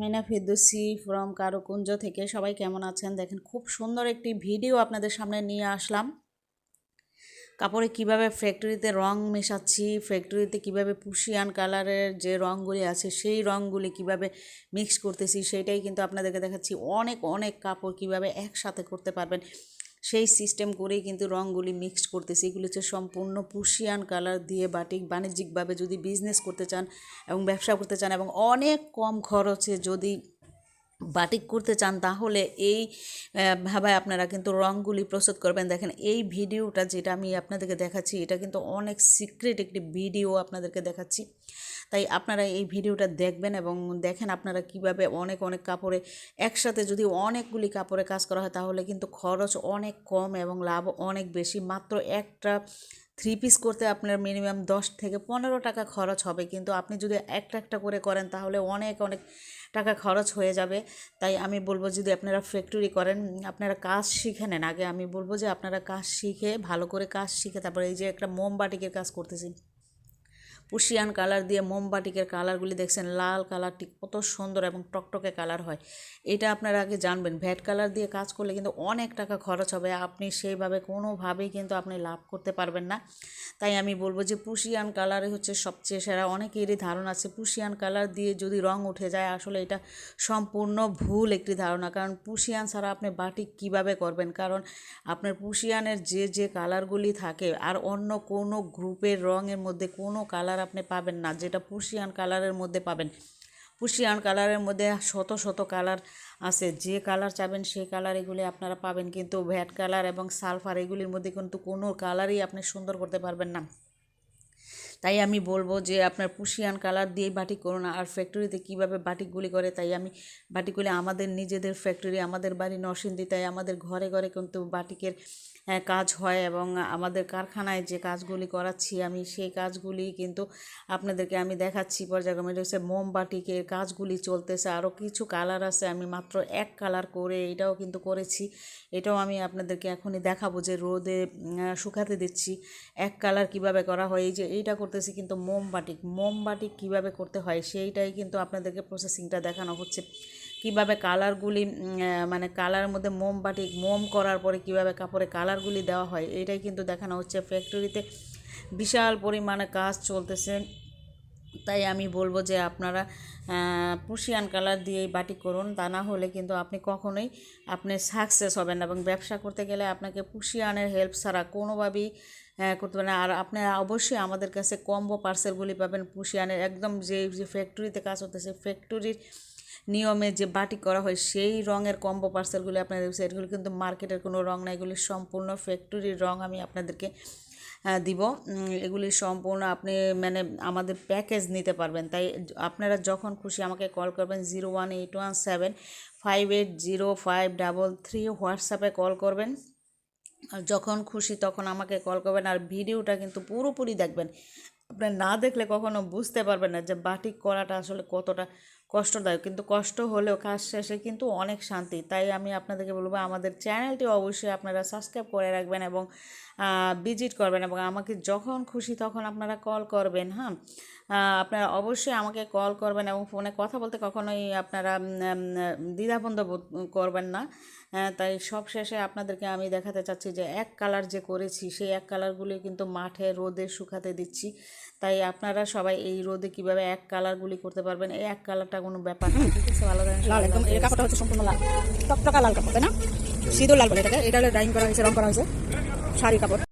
মেনা Ferdousi from Karukunja থেকে। সবাই কেমন আছেন? দেখেন, খুব সুন্দর একটি ভিডিও আপনাদের সামনে নিয়ে আসলাম। কাপড়ে কীভাবে ফ্যাক্টরিতে রং মেশাচ্ছি ফ্যাক্টরিতে কীভাবে পুশিয়ান কালারের যে রঙগুলি আছে, সেই রঙগুলি কীভাবে মিক্স করতেছি, সেটাই কিন্তু আপনাদেরকে দেখাচ্ছি। অনেক অনেক কাপড় কীভাবে একসাথে করতে পারবেন। সেই সিস্টেম করেই কিন্তু রঙগুলি মিক্সড করতেছি। এগুলো হচ্ছে সম্পূর্ণ পুশিয়ান কালার দিয়ে বাটিক বাণিজ্যিকভাবে যদি বিজনেস করতে চান এবং ব্যবসা করতে চান এবং অনেক কম খরচে যদি বাটিক করতে চান, তাহলে এই ভাবে আপনারা কিন্তু রঙগুলি প্রস্তুত করবেন। দেখেন, এই ভিডিওটা যেটা আমি আপনাদেরকে দেখাচ্ছি, এটা কিন্তু অনেক সিক্রেট একটি ভিডিও আপনাদেরকে দেখাচ্ছি। তাই আপনারা এই ভিডিওটা দেখবেন এবং দেখেন আপনারা কীভাবে অনেক অনেক কাপড়ে, একসাথে যদি অনেকগুলি কাপড়ে কাজ করা হয়, তাহলে কিন্তু খরচ অনেক কম এবং লাভ অনেক বেশি। মাত্র একটা থ্রি পিস করতে আপনার মিনিমাম দশ থেকে পনেরো টাকা খরচ হবে। কিন্তু আপনি যদি একটা একটা করে করেন, তাহলে অনেক অনেক টাকা খরচ হয়ে যাবে। তাই আমি বলব যদি আপনারা ফ্যাক্টরি করেন, আপনারা কাজ শিখে নেন। আগে আমি বলব যে আপনারা কাজ শিখে, ভালো করে কাজ শিখে, তারপরে এই যে একটা মোমবাটিকের কাজ করতেছি। পুশিয়ান কালার দিয়ে মোমবাটিকের কালারগুলি দেখছেন, লাল কালারটি কত সুন্দর এবং টকটকে কালার হয়। এটা আপনারা আগে জানবেন, ভ্যাট কালার দিয়ে কাজ করলে কিন্তু অনেক টাকা খরচ হবে, আপনি সেইভাবে কোনোভাবেই কিন্তু আপনি লাভ করতে পারবেন না। তাই আমি বলব যে পুশিয়ান কালারে হচ্ছে সবচেয়ে সেরা, অনেকেরই ধারণা আছে পুশিয়ান কালার দিয়ে যদি রং উঠে যায়, আসলে এটা সম্পূর্ণ ভুল একটি ধারণা। কারণ পুশিয়ান ছাড়া আপনি বাটিক কীভাবে করবেন? কারণ আপনার পুশিয়ানের যে যে কালারগুলি থাকে, আর অন্য কোনো গ্রুপের রঙের মধ্যে কোনো কালার আপনি পাবেন না, যেটা পুশিয়ান কালারের মধ্যে পাবেন। পুশিয়ান কালারের মধ্যে শত শত কালার আছে, যে কালার চাবেন সেই কালার এগুলি আপনারা পাবেন, কিন্তু ভ্যাট কালার এবং সালফার এগুলির মধ্যে কিন্তু কোনো কালারই আপনি সুন্দর করতে পারবেন না। তাই আমি বলব যে আপনার পুশিয়ান কালার দিয়েই বাটিক করুন, আর ফ্যাক্টরিতে কীভাবে বাটিকগুলি করে, তাই আমি বাটিকগুলি আমাদের নিজেদের ফ্যাক্টরি আমাদের বাড়ি নরসিংদী, তাই আমাদের ঘরে ঘরে কিন্তু বাটিকের কাজ হয় এবং আমাদের কারখানায় যে কাজগুলি করাচ্ছি আমি সেই কাজগুলি কিন্তু আপনাদেরকে আমি দেখাচ্ছি। পর্যায়ক্রমে হচ্ছে মোমবাটিকের কাজগুলি চলতেছে, আরও কিছু কালার আছে, আমি মাত্র এক কালার করে এটাও কিন্তু করেছি। এটাও আমি আপনাদেরকে এখনই দেখাবো যে রোদে শুকাতে দিচ্ছি। এক কালার কীভাবে করা হয়, এই যে এইটা করতেছি কিন্তু মোমবাটিক মোমবাটিক কীভাবে করতে হয়, সেইটাই কিন্তু আপনাদেরকে প্রসেসিংটা দেখানো হচ্ছে। কীভাবে কালারগুলি মানে কালারের মধ্যে মোমবাটিক মোম করার পরে কীভাবে কাপড়ে কালারগুলি দেওয়া হয়, এটাই কিন্তু দেখানো হচ্ছে। ফ্যাক্টরিতে বিশাল পরিমাণে কাজ চলতেছে। তাই আমি বলব যে আপনারা পুশিয়ান কালার দিয়েই বাটি করুন, তা না হলে কিন্তু আপনি কখনোই আপনি সাকসেস হবেন না এবং ব্যবসা করতে গেলে আপনাকে পুশিয়ানের হেল্প ছাড়া কোনোভাবেই করতে পারেন। আর আপনি অবশ্যই আমাদের কাছে কম্বো পার্সেলগুলি পাবেন পুশিয়ানের একদম যে যে ফ্যাক্টরিতে কাজ হতেছে ফ্যাক্টরির নিয়মে যে বাটিক করা হয়, সেই রঙের কম্বো পার্সেলগুলি আপনাদের এগুলি কিন্তু মার্কেটের কোনো রং না। এগুলি সম্পূর্ণ ফ্যাক্টরির রং আমি আপনাদেরকে দিব। এগুলি সম্পূর্ণ আপনি মানে আমাদের প্যাকেজ নিতে পারবেন। তাই আপনারা যখন খুশি আমাকে কল করবেন zero one eight one seven five eight zero five double three হোয়াটসঅ্যাপে কল করবেন। আর যখন খুশি তখন আমাকে কল করবেন। আর ভিডিওটা কিন্তু পুরোপুরি দেখবেন। আপনি না দেখলে কখনো বুঝতে পারবেন না যে বাটিক করাটা আসলে কতটা কষ্টদায়ক। কিন্তু কষ্ট হলেও কাজ শেষে কিন্তু অনেক শান্তি। তাই আমি আপনাদেরকে বলব, আমাদের চ্যানেলটি অবশ্যই আপনারা সাবস্ক্রাইব করে রাখবেন এবং ভিজিট করবেন এবং আমাকে যখন খুশি তখন আপনারা কল করবেন হ্যাঁ? আপনারা অবশ্যই আমাকে কল করবেন এবং ফোনে কথা বলতে কখনোই আপনারা দ্বিধাবন্ধ বোধ করবেন না। আহ, তাই সব শেষে আপনাদেরকে আমি দেখাতে চাচ্ছি যে এক কালার যে করেছি সেই এক কালারগুলি কিন্তু মাঠে রোদে শুকাতে দিচ্ছি। তাই আপনারা সবাই এই রোদে কীভাবে এক কালারগুলি করতে পারবেন এই এক কালারটা কোনো ব্যাপার না ঠিক আছে? ভালো থাকেন, লাল একদম এই কাপড়টা হচ্ছে সম্পূর্ণ লাল। টকটকা লাল কাপড় তাই না? সিঁদুর লাল বলে এটাকে এটা ডাইং করা হয়েছে রং করা হয়েছে। শাড়ি কাপড়।